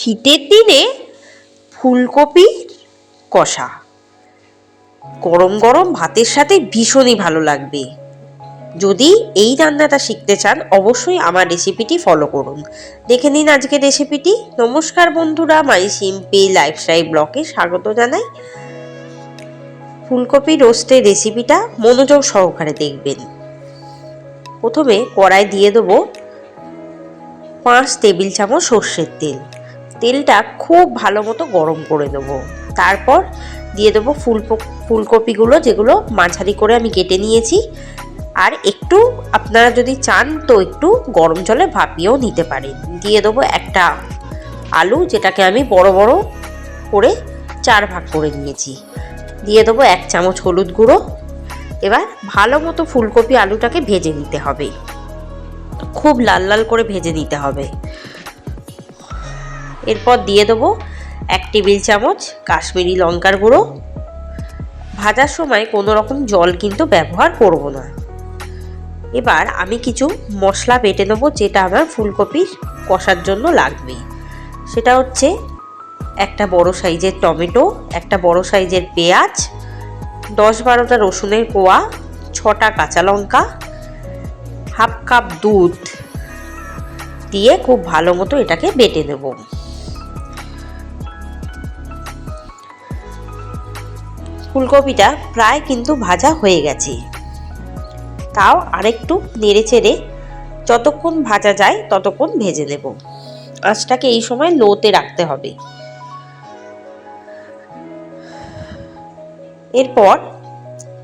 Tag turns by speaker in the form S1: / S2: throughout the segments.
S1: শীতের দিনে ফুলকপি কষা। গরম গরম ভাতের সাথে ভীষণই ভালো লাগবে। যদি এই রান্নাটা শিখতে চান, অবশ্যই আমার রেসিপিটি ফলো করুন। দেখে নিন আজকের রেসিপিটি নমস্কার বন্ধুরা মাই সিম্পি লাইফস্টাইল ব্লকে স্বাগত জানাই। ফুলকপি রোস্টের রেসিপিটা মনোযোগ সহকারে দেখবেন। প্রথমে কড়াই দিয়ে দেবো পাঁচ টেবিল চামচ সর্ষের তেল। তেলটা খুব ভালো মতো গরম করে দেবো। তারপর দিয়ে দেবো ফুল ফুলকপিগুলো যেগুলো মাঝারি করে আমি কেটে নিয়েছি। আর একটু আপনারা যদি চান তো একটু গরম জলে ভাপিয়েও নিতে পারেন। দিয়ে দেবো একটা আলু যেটাকে আমি বড় বড় করে চার ভাগ করে নিয়েছি। দিয়ে দেবো এক চামচ হলুদ গুঁড়ো। এবার ভালো মতো ফুলকপি আলুটাকে ভেজে নিতে হবে। খুব লাল লাল করে ভেজে নিতে হবে। এরপর দিয়ে দেবো এক টেবিল চামচ কাশ্মীরি লঙ্কার গুঁড়ো। ভাজার সময় কোনো রকম জল কিন্তু ব্যবহার করব না। এবার আমি কিছু মশলা বেটে নেব যেটা আমার ফুলকপির কষার জন্য লাগবে। সেটা হচ্ছে একটা বড় সাইজের টমেটো, একটা বড় সাইজের পেঁয়াজ, দশ বারোটা রসুনের কোয়া, ছটা কাঁচা লঙ্কা, হাফ কাপ দুধ দিয়ে খুব ভালো মতো এটাকে বেটে নেব। ফুলকপিটা প্রায় কিন্তু ভাজা হয়ে গেছে। তাও আরেকটু নেড়ে চেড়ে যতক্ষণ ভাজা যায় ততক্ষণ ভেজে নেব। আঁচটাকে এই সময় লোতে রাখতে হবে। এরপর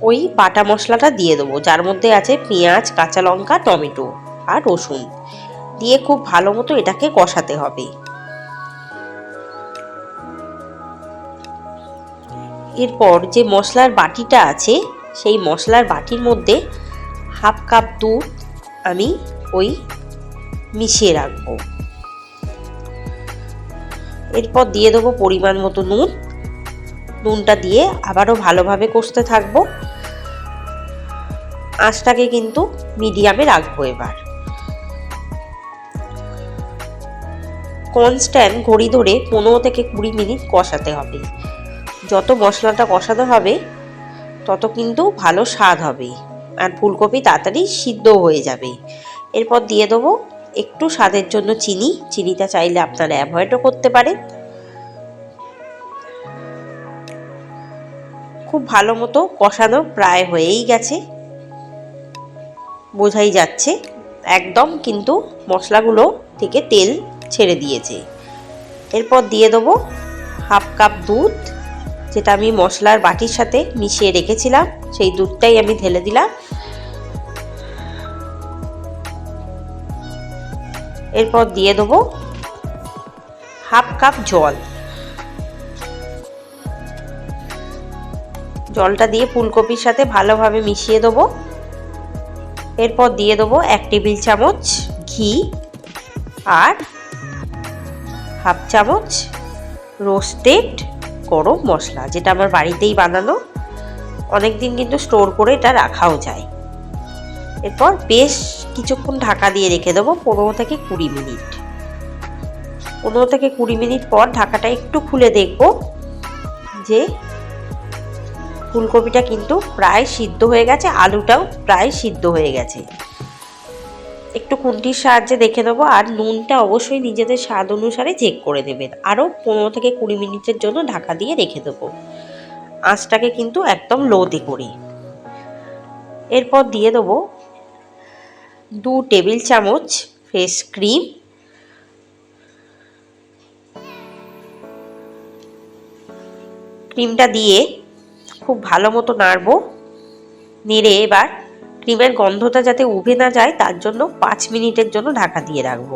S1: ওই বাটা মশলাটা দিয়ে দেবো, যার মধ্যে আছে পেঁয়াজ, কাঁচা লঙ্কা, টমেটো আর রসুন। দিয়ে খুব ভালো মতো এটাকে কষাতে হবে। এরপর যে মশলার বাটিটা আছে, সেই মশলার বাটির মধ্যে হাফ কাপ দুধ আমি ওই মিশিয়ে রাখব। এরপর দিয়ে দেবো পরিমাণ মতো নুন। নুনটা দিয়ে আবারও ভালোভাবে কষতে থাকব। আঁচটাকে কিন্তু মিডিয়ামে রাখব এবার। কনস্ট্যান্ট ঘড়ি ধরে পনেরো থেকে কুড়ি মিনিট কষাতে হবে। যত মশলাটা কষানো হবে, তত কিন্তু ভালো স্বাদ হবে। আর ফুলকপি তাড়াতাড়ি সিদ্ধ হয়ে যাবে। এরপর দিয়ে দেবো একটু স্বাদের জন্য চিনি। চিনিটা চাইলে আপনারা অ্যাভয়েডও করতে পারেন। খুব ভালো মতো কষানো প্রায় হয়েই গেছে। বোঝাই যাচ্ছে, একদম কিন্তু মশলাগুলো থেকে তেল ছেড়ে দিয়েছে। এরপর দিয়ে দেবো হাফ কাপ দুধ। যেটা আমি মশলার বাটির সাথে মিশিয়ে রেখেছিলাম, সেই দুধটাই আমি ঢেলে দিলাম। এরপর দিয়ে দেবো হাফ কাপ জল। জলটা দিয়ে ফুলকপির সাথে ভালোভাবে মিশিয়ে দেবো। এরপর দিয়ে দেবো এক টেবিল চামচ ঘি আর হাফ চামচ রোস্টেড গরম মশলা, যেটা আমার বাড়িতেই বানানো অনেক দিন কিন্তু স্টোর করে এটা রাখাও যায়। এরপর বেশ কিছুক্ষণ ঢাকা দিয়ে রেখে দেবো, পনেরো থেকে কুড়ি মিনিট। পনেরো থেকে কুড়ি মিনিট পর ঢাকাটা একটু খুলে দেখব যে ফুলকপিটা কিন্তু প্রায় সিদ্ধ হয়ে গেছে, আলুটাও প্রায় সিদ্ধ হয়ে গেছে। একটু খুন্তির সাহায্যে দেখে নেব আর নুনটা অবশ্যই নিজেদের স্বাদ অনুসারে চেক করে দেবেন আরও পনেরো থেকে কুড়ি মিনিটের জন্য ঢাকা দিয়ে রেখে দেবো। আঁচটাকে কিন্তু একদম লোতে করি। এরপর দিয়ে দেবো দু টেবিল চামচ ফ্রেশ ক্রিম ক্রিমটা দিয়ে খুব ভালো মতো নাড়বো। নেড়ে এবার ক্রিমের গন্ধটা যাতে উভে না যায়, তার জন্য পাঁচ মিনিটের জন্য ঢাকা দিয়ে রাখব।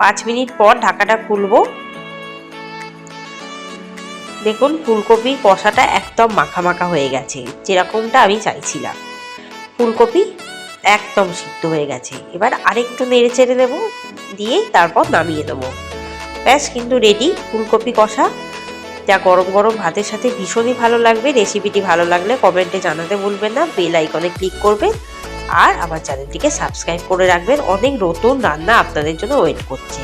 S1: পাঁচ মিনিট পর ঢাকাটা খুলবো। দেখুন, ফুলকপির কষাটা একদম মাখা হয়ে গেছে, যেরকমটা আমি চাইছিলাম। ফুলকপি একদম সিদ্ধ হয়ে গেছে। এবার আরেকটু নেড়ে চেড়ে দেবো দিয়ে তারপর নামিয়ে দেবো ব্যাস, কিন্তু রেডি ফুলকপি কষা। যা গরম গরম ভাতের সাথে ভীষণই ভালো লাগবে। রেসিপিটি ভালো লাগলে কমেন্টে জানাতে ভুলবেন না। বেল আইকনে ক্লিক করবেন। আর আমার চ্যানেলটিকে সাবস্ক্রাইব করে রাখবেন। অনেক নতুন রান্না আপনাদের জন্য ওয়েট করছে।